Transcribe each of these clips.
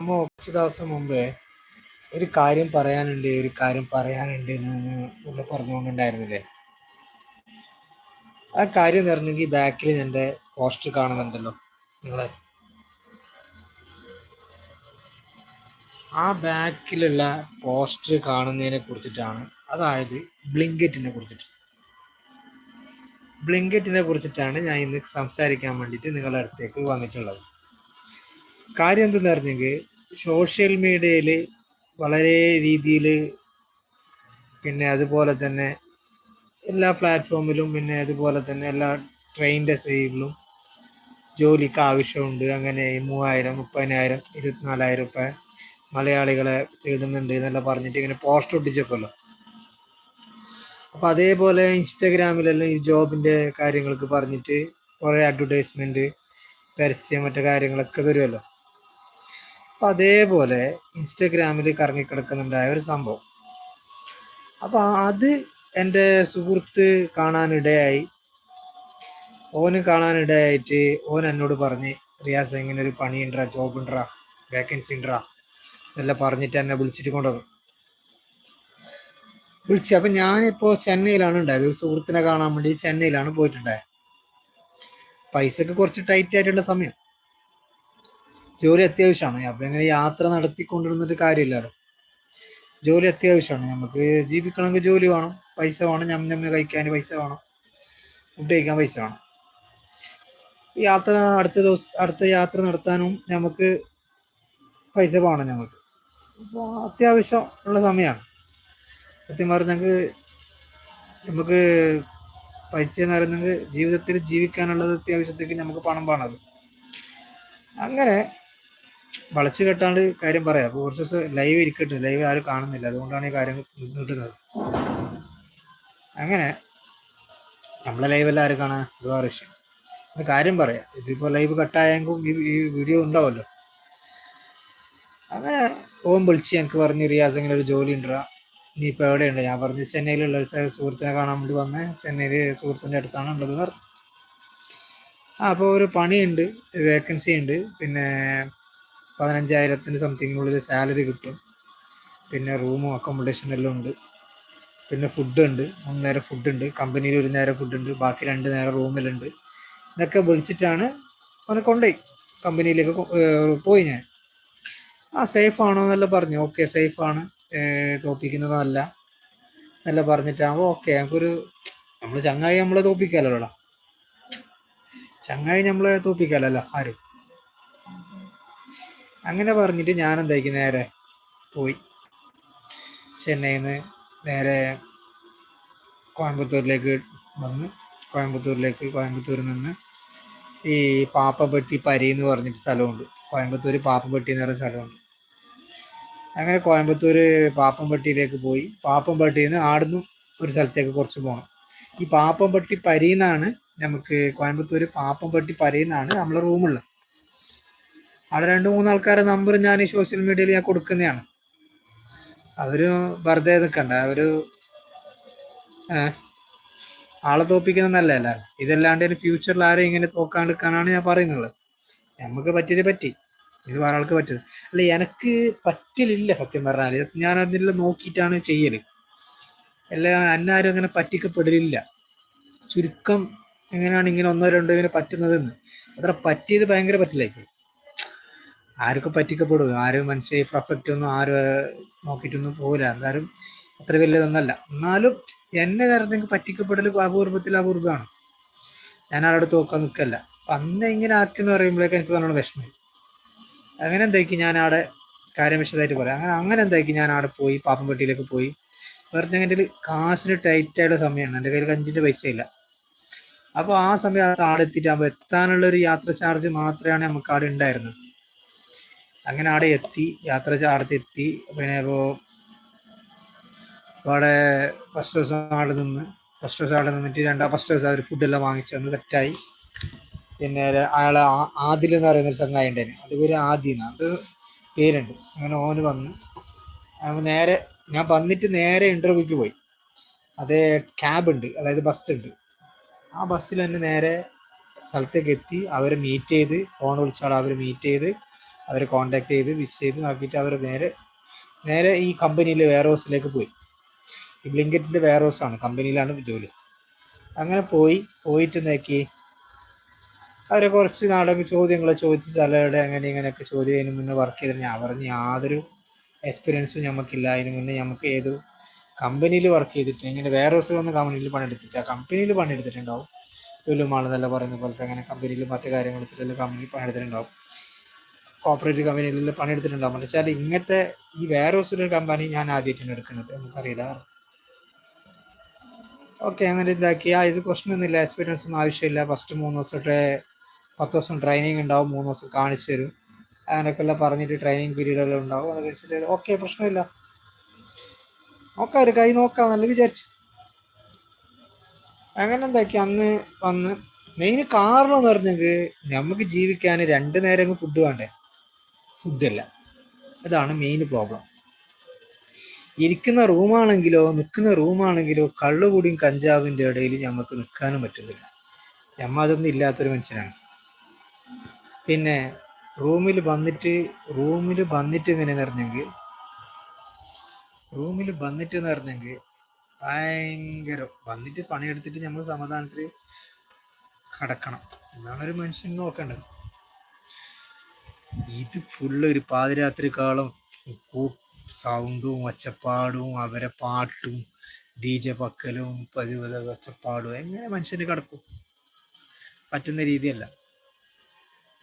അമ്മ കുറച്ച് ദിവസം മുമ്പേ ഒരു കാര്യം പറയാനുണ്ട് ഒരു കാര്യം പറയാനുണ്ട് എന്ന് പറഞ്ഞുകൊണ്ടുണ്ടായിരുന്നില്ലേ? ആ കാര്യം നിറഞ്ഞെങ്കിൽ ബാക്കിൽ എന്റെ പോസ്റ്റർ കാണുന്നുണ്ടല്ലോ നിങ്ങളെ. ആ ബാക്കിലുള്ള പോസ്റ്റർ കാണുന്നതിനെ കുറിച്ചിട്ടാണ് അതായത് ബ്ലിങ്കറ്റിനെ കുറിച്ചിട്ട്. ബ്ലിങ്കറ്റിനെ കുറിച്ചിട്ടാണ് ഞാൻ ഇന്ന് സംസാരിക്കാൻ വേണ്ടിയിട്ട് നിങ്ങളുടെ അടുത്തേക്ക് വന്നിട്ടുള്ളത്. കാര്യം എന്തെന്ന് പറഞ്ഞെങ്കിൽ സോഷ്യൽ മീഡിയയിൽ വളരെ രീതിയിൽ പിന്നെ അതുപോലെ തന്നെ എല്ലാ പ്ലാറ്റ്ഫോമിലും പിന്നെ അതുപോലെ തന്നെ എല്ലാ ട്രെയിനിന്റെ സൈഡിലും ജോലിക്ക് ആവശ്യമുണ്ട്. അങ്ങനെ മൂവായിരം മുപ്പതിനായിരം ഇരുപത്തിനാലായിരം രൂപ മലയാളികളെ തേടുന്നുണ്ട് എന്നെല്ലാം പറഞ്ഞിട്ട് ഇങ്ങനെ പോസ്റ്റ് ഒട്ടിച്ചപ്പോലോ അപ്പം അതേപോലെ ഇൻസ്റ്റഗ്രാമിലെല്ലാം ഈ ജോബിന്റെ കാര്യങ്ങൾക്ക് പറഞ്ഞിട്ട് കുറേ അഡ്വർടൈസ്മെന്റ് പരസ്യം മറ്റു കാര്യങ്ങളൊക്കെ വരുമല്ലോ അപ്പം അതേപോലെ ഇൻസ്റ്റഗ്രാമിൽ കറങ്ങിക്കിടക്കുന്നുണ്ടായ ഒരു സംഭവം. അപ്പം അത് എന്റെ സുഹൃത്ത് കാണാനിടയായി. ഓന് കാണാനിടയായിട്ട് ഓൻ എന്നോട് പറഞ്ഞ് റിയാസ് എങ്ങനെ ഒരു പണി ഉണ്ടാ ജോബ് ഉണ്ടാ വേക്കൻസി ഉണ്ടാ എന്നെല്ലാം പറഞ്ഞിട്ട് എന്നെ വിളിച്ചിട്ട് കൊണ്ടുവന്നു. വിളിച്ചു അപ്പം ഞാനിപ്പോൾ ചെന്നൈയിലാണ് ഉണ്ടായത്. ഒരു സുഹൃത്തിനെ കാണാൻ വേണ്ടി ചെന്നൈയിലാണ് പോയിട്ടുണ്ടായത്. പൈസക്ക് കുറച്ച് ടൈറ്റ് ആയിട്ടുള്ള സമയം. ജോലി അത്യാവശ്യമാണ്. അപ്പം ഇങ്ങനെ യാത്ര നടത്തിക്കൊണ്ടിരുന്നിട്ട് കാര്യമില്ലല്ലോ. ജോലി അത്യാവശ്യമാണ്. നമുക്ക് ജീവിക്കണമെങ്കിൽ ജോലി വേണം. പൈസ വേണം. ഞമ്മ ഞമ്മ കഴിക്കാൻ പൈസ വേണം. ഫുഡ് കഴിക്കാൻ പൈസ വേണം. യാത്ര അടുത്ത ദിവസം അടുത്ത യാത്ര നടത്താനും നമുക്ക് പൈസ വേണം ഞങ്ങൾക്ക് അപ്പോൾ അത്യാവശ്യം ഉള്ള സമയമാണ് സത്യം പറഞ്ഞെങ്കിൽ നമുക്ക് പൈസ എന്ന് പറയുന്നത് ജീവിതത്തിൽ ജീവിക്കാനുള്ളത് അത്യാവശ്യത്തേക്ക് നമുക്ക് പണം വേണത് അങ്ങനെ വളച്ചു കെട്ടാണ്ട് കാര്യം പറയാം. അപ്പോൾ കുറച്ച് ലൈവ് ഇരിക്കട്ടെ. ലൈവ് ആരും കാണുന്നില്ല. അതുകൊണ്ടാണ് ഈ കാര്യം കിട്ടുന്നത് അങ്ങനെ നമ്മളെ ലൈവെല്ലാം ആരും കാണാൻ ഒരുപാട് വിഷയം. കാര്യം പറയാം. ഇതിപ്പോൾ ലൈവ് കട്ടായെങ്കും ഈ വീഡിയോ ഉണ്ടാവുമല്ലോ. അങ്ങനെ ഓം വിളിച്ച് എനിക്ക് പറഞ്ഞു റിയാസ് ഇങ്ങനെ ഒരു ജോലി ഉണ്ടാ. നീ ഇപ്പോൾ എവിടെയുണ്ട്? ഞാൻ പറഞ്ഞു ചെന്നൈയിലുള്ള സുഹൃത്തിനെ കാണാൻ വേണ്ടി വന്ന്. ചെന്നൈയിൽ സുഹൃത്തിന്റെ അടുത്താണ് ഉള്ളത് ആ അപ്പോൾ ഒരു പണിയുണ്ട് വേക്കൻസി ഉണ്ട്. പിന്നെ പതിനഞ്ചായിരത്തിന് സംതിങ്ങിനുള്ളിൽ സാലറി കിട്ടും. പിന്നെ റൂമും അക്കോമഡേഷനും എല്ലാം ഉണ്ട്. പിന്നെ ഫുഡ് ഉണ്ട് മൂന്ന് നേരം ഫുഡ് ഉണ്ട് കമ്പനിയിൽ ഒരു നേരം ഫുഡ് ഉണ്ട് ബാക്കി രണ്ട് നേരം റൂമിലുണ്ട്. ഇതൊക്കെ വിളിച്ചിട്ടാണ് അവനെ കൊണ്ടുപോയി. കമ്പനിയിലേക്ക് പോയി ഞാൻ. ആ സേഫ് ആണോ എന്നല്ല പറഞ്ഞു. ഓക്കെ സേഫ് ആണ് തോപ്പിക്കുന്നതല്ല എന്നല്ല പറഞ്ഞിട്ടാകുമ്പോൾ ഓക്കെ നമുക്കൊരു നമ്മൾ ചങ്ങായി നമ്മളെ തോപ്പിക്കാലോ ചങ്ങായി നമ്മളെ തോപ്പിക്കാമല്ലോ ആരും. അങ്ങനെ പറഞ്ഞിട്ട് ഞാൻ എന്താക്കി നേരെ പോയി. ചെന്നൈയിൽ നിന്ന് നേരെ കോയമ്പത്തൂരിലേക്ക് വന്ന്. കോയമ്പത്തൂരിലേക്ക് കോയമ്പത്തൂരിൽ നിന്ന് ഈ പാപ്പപ്പെട്ടി പരി എന്ന് പറഞ്ഞിട്ട് സ്ഥലമുണ്ട്. കോയമ്പത്തൂർ പാപ്പപ്പെട്ടി എന്ന് പറഞ്ഞ സ്ഥലമുണ്ട്. അങ്ങനെ കോയമ്പത്തൂർ പാപ്പംപട്ടിയിലേക്ക് പോയി. പാപ്പംപട്ടിയിൽ നിന്ന് ആടുന്നു ഒരു സ്ഥലത്തേക്ക് കുറച്ച് പോകണം ഈ പാപ്പംപട്ടി പരിന്നാണ് നമുക്ക് കോയമ്പത്തൂർ പാപ്പംപട്ടി പരിന്നാണ് നമ്മളെ റൂമുള്ളത്. അവിടെ രണ്ട് മൂന്ന് ആൾക്കാരെ നമ്പർ ഞാൻ ഈ സോഷ്യൽ മീഡിയയിൽ ഞാൻ കൊടുക്കുന്നതാണ്. അവർ വെറുതെ നിൽക്കണ്ട അവർ ആളെ തോപ്പിക്കുന്നതല്ല എല്ലാവരും ഇതല്ലാണ്ട് ഫ്യൂച്ചറിൽ ആരെയും ഇങ്ങനെ തോക്കാണ്ടിരിക്കാനാണ് ഞാൻ പറയുന്നത്. നമുക്ക് പറ്റിയത് പറ്റി. ഇത് വേറെ ആൾക്ക് പറ്റിയത്. അല്ല എനിക്ക് പറ്റലില്ല സത്യം പറഞ്ഞാൽ ഞാൻ അതിനെല്ലാം നോക്കിയിട്ടാണ് ചെയ്യൽ. എല്ലാ അന്നാരും അങ്ങനെ പറ്റിക്കപ്പെടലില്ല. ചുരുക്കം എങ്ങനെയാണ് ഇങ്ങനെ ഒന്നോ രണ്ടോ ഇങ്ങനെ പറ്റുന്നതെന്ന്. അത്ര പറ്റിയത് ഭയങ്കര പറ്റില്ലായിരിക്കും ആർക്കും പറ്റിക്കപ്പെടും? ആരും മനുഷ്യ പെർഫെക്റ്റ് ഒന്നും ആരും നോക്കിയിട്ടൊന്നും പോകില്ല എന്തായാലും അത്ര വലിയതൊന്നല്ല എന്നാലും എന്നെ നേരത്തെ പറ്റിക്കപ്പെടൽ അപൂർവത്തിൽ അപൂർവമാണ്. ഞാൻ ആരോട് തോക്കാൻ നിൽക്കല്ല. അന്ന് ഇങ്ങനെ ആക്കിയെന്ന് പറയുമ്പോഴേക്കും എനിക്ക് നല്ലോണം വിഷമം അങ്ങനെ എന്താക്കി ഞാൻ അവിടെ കാര്യം വിശദമായിട്ട് പറയാം. അങ്ങനെ അങ്ങനെ എന്താക്കി ഞാൻ അവിടെ പോയി പാപ്പംപെട്ടിയിലേക്ക് പോയി. വെറുതെ എന്റെ കാശിന് ടൈറ്റായുള്ള സമയമാണ്. എന്റെ കയ്യിൽ അഞ്ചിന്റെ പൈസ ഇല്ല അപ്പോൾ ആ സമയം അവിടെ എത്തിയിട്ടാകുമ്പോൾ എത്താനുള്ള ഒരു യാത്ര ചാർജ് മാത്രമാണ് നമുക്ക് അവിടെ ഉണ്ടായിരുന്നത്. അങ്ങനെ അവിടെ എത്തി യാത്ര അവിടെ എത്തി. പിന്നെ ഇപ്പോൾ അവിടെ ഫസ്റ്റ് ദിവസം അവിടെ നിന്ന് ഫസ്റ്റ് ദിവസം അവിടെ നിന്നിട്ട് രണ്ടാം ഫസ്റ്റ് ദിവസം അവർ ഫുഡെല്ലാം വാങ്ങിച്ചു അന്ന് തെറ്റായി. പിന്നെ അയാളെ ആദിൽ എന്ന് പറയുന്ന ഒരു സംഘായി ഉണ്ടായിരുന്നു അത് പേര് ആദ്യം അത് പേരുണ്ട്. അങ്ങനെ ഓന് വന്ന് നേരെ ഞാൻ വന്നിട്ട് നേരെ ഇന്റർവ്യൂക്ക് പോയി. അതേ ക്യാബ് ഉണ്ട് അതായത് ബസ് ഉണ്ട്. ആ ബസ്സിൽ തന്നെ നേരെ സ്ഥലത്തേക്ക് എത്തി അവരെ മീറ്റ് ചെയ്ത് ഫോൺ വിളിച്ചാൽ അവരെ മീറ്റ് ചെയ്ത് അവരെ കോണ്ടാക്ട് ചെയ്ത് വിഷ് ചെയ്ത് നോക്കിയിട്ട് അവർ നേരെ നേരെ ഈ കമ്പനിയിൽ വെയർ ഹൗസിലേക്ക് പോയി. ഈ ബ്ലിങ്കറ്റിന്റെ വെയർ ഹൗസാണ് കമ്പനിയിലാണ് ജോലി. അങ്ങനെ പോയി പോയിട്ട് നോക്കി. അവരെ കുറച്ച് നാടൊക്കെ ചോദ്യങ്ങൾ ചോദിച്ച് സ്ഥലയുടെ അങ്ങനെ ഇങ്ങനെയൊക്കെ ചോദ്യം അതിന് മുന്നേ വർക്ക് ചെയ്തിട്ട് ഞാൻ പറഞ്ഞ് യാതൊരു എക്സ്പീരിയൻസും നമുക്കില്ല അതിന് മുന്നേ നമുക്ക് ഏത് കമ്പനിയിൽ വർക്ക് ചെയ്തിട്ട് ഇങ്ങനെ വേറെ ദിവസം വന്ന് കമ്പനിയിൽ പണിയെടുത്തിട്ട് ആ കമ്പനിയിൽ പണിയെടുത്തിട്ടുണ്ടാവും. ലുലുമാൾ എന്നല്ല പറയുന്ന പോലത്തെ അങ്ങനെ കമ്പനിയിൽ മറ്റു കാര്യങ്ങൾ എടുത്തിട്ടുള്ള കമ്പനിയിൽ പണിയെടുത്തിട്ടുണ്ടാവും. കോപ്പറേറ്റീവ് കമ്പനികളിൽ പണിയെടുത്തിട്ടുണ്ടാകും എന്ന് വെച്ചാൽ ഇങ്ങനത്തെ ഈ വേറെ കമ്പനി ഞാൻ ആദ്യമായിട്ടാണ് എടുക്കുന്നത്. നമുക്കറിയില്ല. ഓക്കെ അങ്ങനെ ഇതാക്കി. ആ ഇത് പ്രശ്നമൊന്നുമില്ല. എക്സ്പീരിയൻസ് ഒന്നും ആവശ്യമില്ല. ഫസ്റ്റ് മൂന്ന് ദിവസത്തെ പത്ത് ദിവസം ട്രെയിനിങ് ഉണ്ടാവും. മൂന്ന് ദിവസം കാണിച്ചു തരും. അങ്ങനെയൊക്കെല്ലാം പറഞ്ഞിട്ട് ട്രെയിനിങ് പീരീഡെല്ലാം ഉണ്ടാവും. അതൊക്കെ വെച്ചിട്ട് ഓക്കെ പ്രശ്നമില്ല. നോക്കാം ഒരു കൈ നോക്കാം നല്ല വിചാരിച്ചു. അങ്ങനെ എന്താക്കി? അന്ന് വന്ന് മെയിൻ കാരണം എന്ന് പറഞ്ഞെങ്കിൽ നമുക്ക് ജീവിക്കാൻ രണ്ട് നേരം ഫുഡ് വേണ്ടേ? ഫുഡല്ല. അതാണ് മെയിൻ പ്രോബ്ലം ഇരിക്കുന്ന റൂമാണെങ്കിലോ നിൽക്കുന്ന റൂമാണെങ്കിലോ കള്ളുകൂടിയും കഞ്ചാവിന്റെ ഇടയിൽ നമുക്ക് നിൽക്കാനും പറ്റുന്നില്ല. നമ്മ അതൊന്നും ഇല്ലാത്തൊരു മനുഷ്യനാണ്. പിന്നെ റൂമിൽ വന്നിട്ട് റൂമിൽ വന്നിട്ട് ഇങ്ങനെ നിറഞ്ഞെങ്കിൽ റൂമിൽ വന്നിട്ട് എന്ന് പറഞ്ഞെങ്കിൽ ഭയങ്കര വന്നിട്ട് പണിയെടുത്തിട്ട് നമ്മൾ സമാധാനത്തിൽ കടക്കണം. എന്നാണ് ഒരു മനുഷ്യൻ നോക്കേണ്ടത്. ഇത് ഫുള്ള് ഒരു പാതിരാത്രി കാളം സൗണ്ടും ഒച്ചപ്പാടും അവരെ പാട്ടും ഡി ജെ പക്കലും പതിവ് ഒച്ചപ്പാടും എങ്ങനെ മനുഷ്യന് കിടക്കും? പറ്റുന്ന രീതിയല്ല.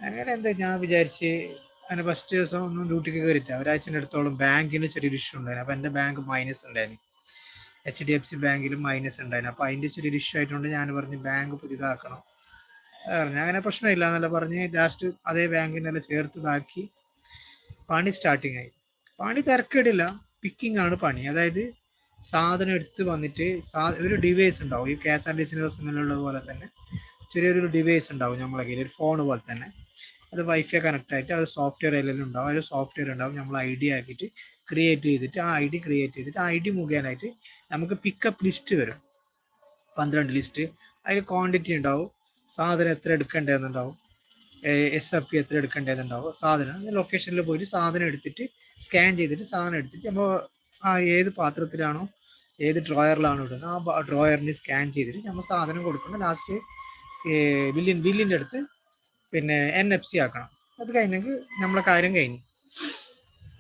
അങ്ങനെ എന്താ ഞാൻ വിചാരിച്ച് അങ്ങനെ ഫസ്റ്റ് ദിവസം ഒന്നും ഡ്യൂട്ടിക്ക് കയറിയിട്ട് ഒരാഴ്ചന്റെ അടുത്തോളം ബാങ്കിന് ചെറിയൊരു ഇഷ്യൂ ഉണ്ടായിരുന്നു. അപ്പം എന്റെ ബാങ്ക് മൈനസ് ഉണ്ടായിരുന്നു. എച്ച് ഡി എഫ് സി ബാങ്കിലും മൈനസ് ഉണ്ടായിരുന്നു. അപ്പോൾ അതിന്റെ ചെറിയൊരു ഇഷ്യൂ ആയതുകൊണ്ട് ഞാൻ പറഞ്ഞു ബാങ്ക് പുതിയതാക്കണം. പറഞ്ഞു അങ്ങനെ പ്രശ്നമില്ല എന്നല്ല പറഞ്ഞ് ലാസ്റ്റ് അതേ ബാങ്കിനെല്ലാം ചേർത്ത് ഇതാക്കി പണി സ്റ്റാർട്ടിങ് ആയി. പണി തിരക്കേടില്ല. പിക്കിംഗ് ആണ് പണി. അതായത് സാധനം എടുത്ത് വന്നിട്ട് സാ ഒരു ഡിവൈസ് ഉണ്ടാവും. ഈ കെ എസ് ആർ പോലെ തന്നെ ചെറിയൊരു ഡിവൈസ് ഉണ്ടാവും നമ്മളെ കയ്യിൽ ഒരു ഫോൺ പോലെ തന്നെ. അത് വൈഫൈ കണക്ട് ആയിട്ട് അത് സോഫ്റ്റ്വെയർ എല്ലാം ഉണ്ടാവും. ഒരു സോഫ്റ്റ്വെയർ ഉണ്ടാവും. നമ്മൾ ഐ ഡി ആക്കിയിട്ട് ക്രിയേറ്റ് ചെയ്തിട്ട് ആ ഐ ഡി ക്രിയേറ്റ് ചെയ്തിട്ട് ആ ഐ ഡി മുഖേനായിട്ട് നമുക്ക് പിക്കപ്പ് ലിസ്റ്റ് വരും. പന്ത്രണ്ട് ലിസ്റ്റ് അതിൽ ക്വാണ്ടിറ്റി ഉണ്ടാവും. സാധനം എത്ര എടുക്കേണ്ടതെന്നുണ്ടാവും. എസ് എഫ് പി എത്ര എടുക്കേണ്ടതെന്നുണ്ടാവും. സാധനം ലൊക്കേഷനിൽ പോയിട്ട് സാധനം എടുത്തിട്ട് സ്കാൻ ചെയ്തിട്ട് സാധനം എടുത്തിട്ട് നമ്മൾ ആ ഏത് പാത്രത്തിലാണോ ഏത് ഡ്രോയറിലാണോ ഇടുന്നത് ആ ഡ്രോയറിന് സ്കാൻ ചെയ്തിട്ട് നമ്മൾ സാധനം കൊടുക്കണം ലാസ്റ്റ് ബില്ലിൻ ബില്ലിന്റെ അടുത്ത് പിന്നെ എൻ എഫ് സി ആക്കണം. അത് കഴിഞ്ഞെങ്കിൽ നമ്മളെ കാര്യം കഴിഞ്ഞു.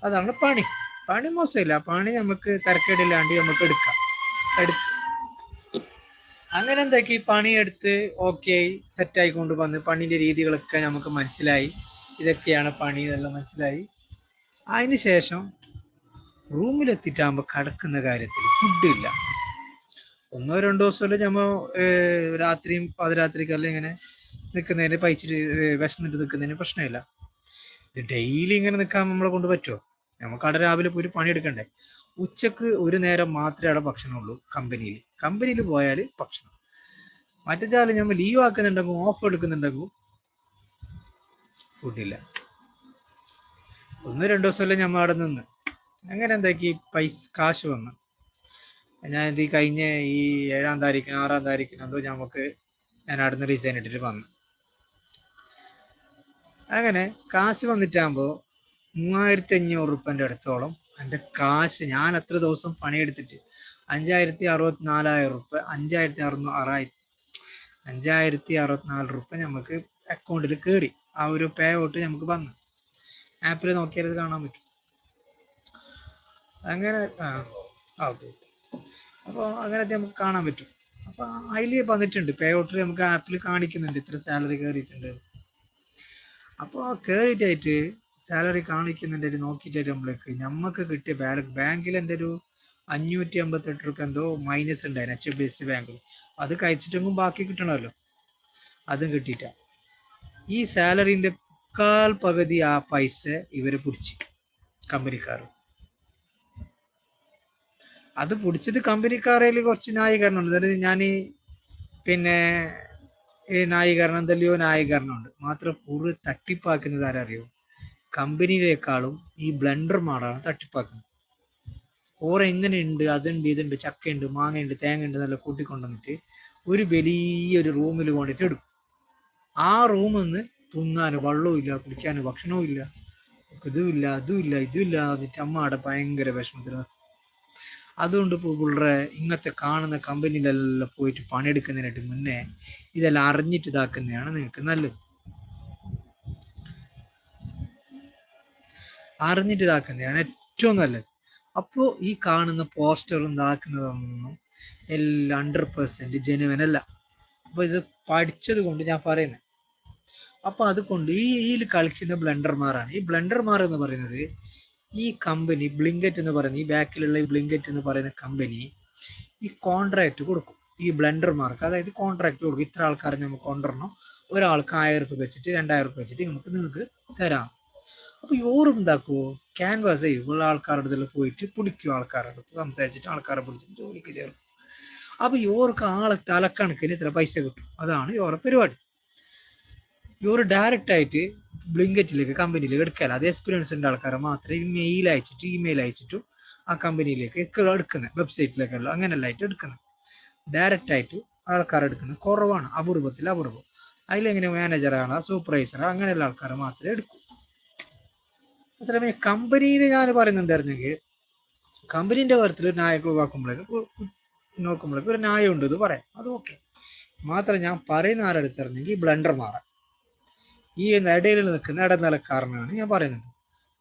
അതാണ് പണി. പണി മോശമില്ല. പണി നമുക്ക് തിരക്കേടില്ലാണ്ട് നമുക്ക് എടുക്കാം. എടു അങ്ങനെ എന്താക്കി? പണിയെടുത്ത് ഓക്കെ ആയി സെറ്റായി കൊണ്ടുവന്ന് പണിന്റെ രീതികളൊക്കെ നമുക്ക് മനസ്സിലായി. ഇതൊക്കെയാണ് പണി ഇതെല്ലാം മനസ്സിലായി. അതിന് ശേഷം റൂമിലെത്തിയിട്ടാകുമ്പോൾ കിടക്കുന്ന കാര്യത്തിൽ ഫുഡില്ല ഒന്നോ രണ്ടോ ദിവസമല്ലേ ഞമ്മ രാത്രിയും പാതിരാത്രിക്കല്ല ഇങ്ങനെ നിൽക്കുന്നതിന് പൈച്ചിട്ട് വിശന്നിട്ട് നിൽക്കുന്നതിന് പ്രശ്നമില്ല. ഇത് ഡെയിലി ഇങ്ങനെ നിൽക്കാൻ നമ്മളെ കൊണ്ട് പറ്റുമോ നമുക്ക് അവിടെ രാവിലെ പോയി പണിയെടുക്കണ്ടേ? ഉച്ചയ്ക്ക് ഒരു നേരം മാത്രമേ അവിടെ ഭക്ഷണമുള്ളൂ കമ്പനിയിൽ. കമ്പനിയിൽ പോയാൽ ഭക്ഷണം. മറ്റേ നമ്മൾ ലീവ് ആക്കുന്നുണ്ടെങ്കിൽ ഓഫ് എടുക്കുന്നുണ്ടെങ്കിൽ ഫുഡില്ല ഒന്ന് രണ്ടു ദിവസമല്ലേ ഞമ്മ അവിടെ നിന്ന്. അങ്ങനെ എന്താക്കി? പൈസ കാശ് വന്നു. ഞാൻ ഇത് കഴിഞ്ഞ ഈ ഏഴാം താരീഖിന് ആറാം താരീഖിന് എന്തോ നമുക്ക് ഞാൻ അവിടെ നിന്ന് റീസൈൻ ഇട്ടിട്ട് വന്നു. അങ്ങനെ കാശ് വന്നിട്ടാകുമ്പോൾ മൂവായിരത്തി അഞ്ഞൂറ് റുപ്യന്റെ അടുത്തോളം എന്റെ കാശ് ഞാൻ എത്ര ദിവസം പണിയെടുത്തിട്ട്? അഞ്ചായിരത്തി അറുപത്തി നാലായിരം റുപ്യ അഞ്ചായിരത്തി അറുന്നൂ ആറായിരം അഞ്ചായിരത്തി അറുപത്തിനാല് റുപ്യ നമുക്ക് അക്കൗണ്ടിൽ കയറി. ആ ഒരു പേ ഔട്ട് നമുക്ക് വന്നു. ആപ്പിൽ നോക്കിയാൽ കാണാൻ പറ്റും. അങ്ങനെ ഓക്കെ. അപ്പോൾ അങ്ങനെ നമുക്ക് കാണാൻ പറ്റും. അപ്പോൾ അതിൽ വന്നിട്ടുണ്ട്. പേ ഔട്ടിൽ നമുക്ക് ആപ്പിൽ കാണിക്കുന്നുണ്ട്. ഇത്ര സാലറി കയറിയിട്ടുണ്ട്. അപ്പോൾ കയറിയിട്ടായിട്ട് സാലറി കാണിക്കുന്നുണ്ട് നോക്കിയിട്ട് നമ്മളേക്ക്. നമുക്ക് കിട്ടിയ ബാലൻസ് ബാങ്കിൽ എന്റെ ഒരു അഞ്ഞൂറ്റി അമ്പത്തെട്ട് റുപ്യ എന്തോ മൈനസ് ഉണ്ടായിരുന്നു എച്ച് ബി എസ് ബാങ്കിൽ അത് കഴിച്ചിട്ടെങ്കിലും ബാക്കി കിട്ടണമല്ലോ. അതും കിട്ടിയിട്ട. ഈ സാലറിന്റെ കാൽ പകുതി ആ പൈസ ഇവർ പിടിച്ച് കമ്പനിക്കാർ. അത് പിടിച്ചത് കമ്പനിക്കാരയിൽ കുറച്ച് ന്യായീകരണമുണ്ട് അതായത് ഞാൻ പിന്നെ ഈ ന്യായീകരണം എന്തെല്ലോ ന്യായീകരണമുണ്ട് മാത്രം കൂടുതൽ തട്ടിപ്പാക്കുന്നത് ആരറിയോ? കമ്പനിയിലേക്കാളും ഈ ബ്ലെൻഡർ മാടാണ് തട്ടിപ്പാക്കുന്നത്. ഓറ എങ്ങനെയുണ്ട്? അതുണ്ട് ഇതുണ്ട് ചക്കയുണ്ട് മാങ്ങയുണ്ട് തേങ്ങയുണ്ട് നല്ല കൂട്ടിക്കൊണ്ടുവന്നിട്ട് ഒരു വലിയൊരു റൂമിൽ കൊണ്ടിട്ട് എടുക്കും. ആ റൂമിൽ നിന്ന് തിന്നാൻ വെള്ളവും ഇല്ല കുടിക്കാൻ ഭക്ഷണവും ഇല്ല ഇതുമില്ല അതുമില്ല ഇതുമില്ല എന്നിട്ട് അമ്മ അവിടെ ഭയങ്കര വിഷമത്തിൽ. അതുകൊണ്ട് ഇപ്പോൾ പിള്ളേരെ ഇങ്ങനത്തെ കാണുന്ന കമ്പനിയിലെല്ലാം പോയിട്ട് പണിയെടുക്കുന്നതിനായിട്ട് മുന്നേ ഇതെല്ലാം അറിഞ്ഞിട്ട് ഇതാക്കുന്നതാണ് നിങ്ങൾക്ക് നല്ലത്. അറിഞ്ഞിട്ട് ഇതാക്കുന്നതാണ് ഏറ്റവും നല്ലത്. അപ്പോൾ ഈ കാണുന്ന പോസ്റ്ററും ഇതാക്കുന്നതൊന്നും എല്ലാം ഹൺഡ്രഡ് പെർസെന്റ് ജനുവനല്ല അപ്പോൾ ഇത് പഠിച്ചത് കൊണ്ട് ഞാൻ പറയുന്നത് അപ്പോൾ അതുകൊണ്ട് ഈ ഇതിൽ കളിക്കുന്ന ബ്ലണ്ടർമാരാണ് ഈ ബ്ലണ്ടർമാർ എന്ന് പറയുന്നത് ഈ കമ്പനി ബ്ലിങ്കറ്റ് എന്ന് പറയുന്ന ഈ ബാക്കിലുള്ള ഈ ബ്ലിങ്കറ്റ് എന്ന് പറയുന്ന കമ്പനി ഈ കോൺട്രാക്റ്റ് കൊടുക്കും. ഈ ബ്ലണ്ടർമാർക്ക് അതായത് കോൺട്രാക്റ്റ് കൊടുക്കും. ഇത്ര ആൾക്കാരെ നമുക്ക് കൊണ്ടുവരണം. ഒരാൾക്ക് ആയിരം റുപ്യ വെച്ചിട്ട് രണ്ടായിരം റുപ്യ വെച്ചിട്ട് നമുക്ക് നിങ്ങൾക്ക് തരാം. അപ്പോൾ യോറും എന്താക്കുമോ ക്യാൻവാസ് ഉള്ള ആൾക്കാരുടെ അടുത്ത് പോയിട്ട് പിടിക്കും ആൾക്കാരുടെ അടുത്ത് സംസാരിച്ചിട്ട് ആൾക്കാരെ പിടിച്ചിട്ട് ജോലിക്ക് ചേർക്കും. അപ്പോൾ യോർക്ക് ആളെ തലക്കണക്കിന് ഇത്ര പൈസ കിട്ടും. അതാണ് യോറെ പരിപാടി. ഇവർ ഡയറക്റ്റ് ആയിട്ട് ബ്ലിങ്കറ്റിലേക്ക് കമ്പനിയിലേക്ക് എടുക്കാല്ല അത് എക്സ്പീരിയൻസ് ഉണ്ട് ആൾക്കാരെ മാത്രമേ മെയിൽ അയച്ചിട്ട് ഇമെയിൽ അയച്ചിട്ടും ആ കമ്പനിയിലേക്ക് എടുക്കുന്നത് വെബ്സൈറ്റിലേക്കല്ല അങ്ങനെയല്ല ആയിട്ട് എടുക്കുന്നത് ഡയറക്റ്റ് ആയിട്ട് ആൾക്കാർ എടുക്കുന്നത് കുറവാണ്. അപൂർവത്തിൽ അപൂർവം അതിലെങ്ങനെ മാനേജറാണ് സൂപ്പർവൈസർ അങ്ങനെയുള്ള ആൾക്കാർ മാത്രമേ എടുക്കൂ. അതേസമയം കമ്പനിയിൽ ഞാൻ പറയുന്നത് എന്തായിരുന്നെങ്കിൽ കമ്പനീന്റെ കാര്യത്തിൽ ഒരു നായക നോക്കുമ്പോഴേക്ക് നോക്കുമ്പോഴേക്ക് ഒരു ന്യായം ഉണ്ട് ഇത് പറയാം. അത് ഓക്കെ മാത്രം ഞാൻ പറയുന്ന ആരെടുത്തിറങ്ങി ബ്ലണ്ടർ മാറാം ഈ ഇടയിൽ നിൽക്കുന്ന ഇടനിലക്കാരനാണ് ഞാൻ പറയുന്നത്.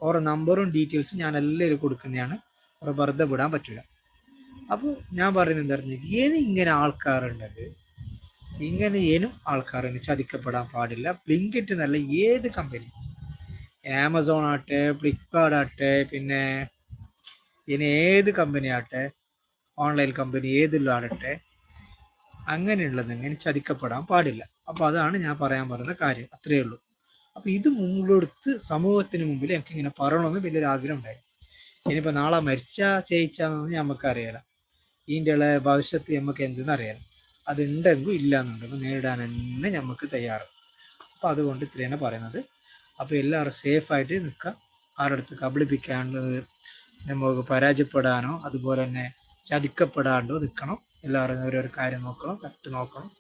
ഓരോ നമ്പറും ഡീറ്റെയിൽസും ഞാൻ എല്ലാവരും കൊടുക്കുന്നതാണ്. ഓരോ വെറുതെ വിടാൻ പറ്റില്ല. അപ്പോൾ ഞാൻ പറയുന്നത് എന്തായിരുന്നെങ്കിൽ ഇനി ഇങ്ങനെ ആൾക്കാരുണ്ടത് ഇങ്ങനെ ഇനും ആൾക്കാരിന് ചതിക്കപ്പെടാൻ പാടില്ല. ബ്ലിങ്കറ്റ് നല്ല ഏത് കമ്പനി ആമസോൺ ആട്ടെ ഫ്ലിപ്കാർട്ട് ആട്ടെ പിന്നെ ഇനി ഏത് കമ്പനി ആട്ടെ ഓൺലൈൻ കമ്പനി ഏതെല്ലാം ആടട്ടെ അങ്ങനെയുള്ളത് ഇങ്ങനെ ചതിക്കപ്പെടാൻ പാടില്ല. അപ്പോൾ അതാണ് ഞാൻ പറയാൻ പറയുന്ന കാര്യം. അത്രയേ ഉള്ളൂ. അപ്പോൾ ഇത് മുമ്പിലെടുത്ത് സമൂഹത്തിന് മുമ്പിൽ എനിക്ക് ഇങ്ങനെ പറയണമെന്ന് വലിയൊരു ആഗ്രഹം ഉണ്ടായി. ഇനിയിപ്പോൾ നാളെ മരിച്ച ചെയ്യിച്ചാന്നൊന്നും നമുക്കറിയാലോ ഇതിന്റെ ഉള്ള ഭവിഷ്യത്ത് നമുക്ക് എന്തെന്ന് അറിയാലോ അതുണ്ടെങ്കിൽ ഇല്ല എന്നുണ്ടെങ്കിൽ നേരിടാൻ തന്നെ നമുക്ക് തയ്യാറ്. അപ്പോൾ അതുകൊണ്ട് ഇത്രയാണ് പറയുന്നത്. അപ്പോൾ എല്ലാവരും സേഫായിട്ട് നിൽക്കുക. ആരുടെ അടുത്ത് കബളിപ്പിക്കാണ്ട് നമുക്ക് പരാജയപ്പെടാനോ അതുപോലെ തന്നെ ചതിക്കപ്പെടാണ്ടോ നിൽക്കണം. എല്ലാവരും ഓരോരോ കാര്യം നോക്കണം കറക്റ്റ് നോക്കണം.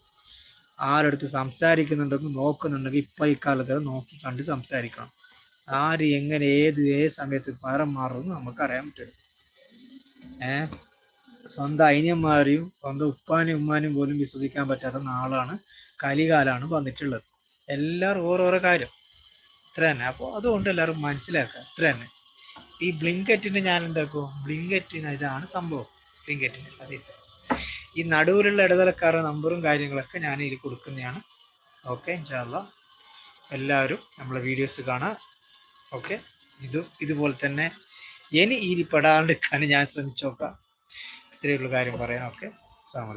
ആരടുത്ത് സംസാരിക്കുന്നുണ്ടെങ്കിൽ നോക്കുന്നുണ്ടെങ്കിൽ ഇപ്പം ഈ കാലത്ത് നോക്കി കണ്ട് സംസാരിക്കണം. ആര് എങ്ങനെ ഏത് ഏത് സമയത്ത് പരം മാറുമെന്ന് നമുക്ക് അറിയാൻ പറ്റും. ഏ? സ്വന്തം അനിയന്മാരെയും സ്വന്തം ഉപ്പാനും ഉമ്മാനും പോലും വിശ്വസിക്കാൻ പറ്റാത്ത നാളാണ് കലികാലാണ് വന്നിട്ടുള്ളത്. എല്ലാവരും ഓരോരോ കാര്യം. ഇത്ര തന്നെ അപ്പോൾ അതുകൊണ്ട് എല്ലാവരും മനസ്സിലാക്കുക. ഇത്ര തന്നെ ഈ ബ്ലിങ്കറ്റിന് ഞാൻ എന്താക്കും? ബ്ലിങ്കറ്റിന് ഇതാണ് സംഭവം. ബ്ലിങ്കറ്റിന്. അതെ ഈ നടുവിലുള്ള ഇടതലക്കാരുടെ നമ്പറും കാര്യങ്ങളൊക്കെ ഞാൻ ഇതിൽ കൊടുക്കുന്നതാണ്. ഓക്കെ ഇൻഷാല്ല എല്ലാവരും നമ്മളെ വീഡിയോസ് കാണാം ഓക്കെ ഇതും ഇതുപോലെ തന്നെ. ഇനി ഇതിൽ പെടാണ്ടിരിക്കാൻ ഞാൻ ശ്രമിച്ചു നോക്കാം ഇത്രയുള്ള കാര്യം പറയാൻ. ഓക്കെ അസ്സാം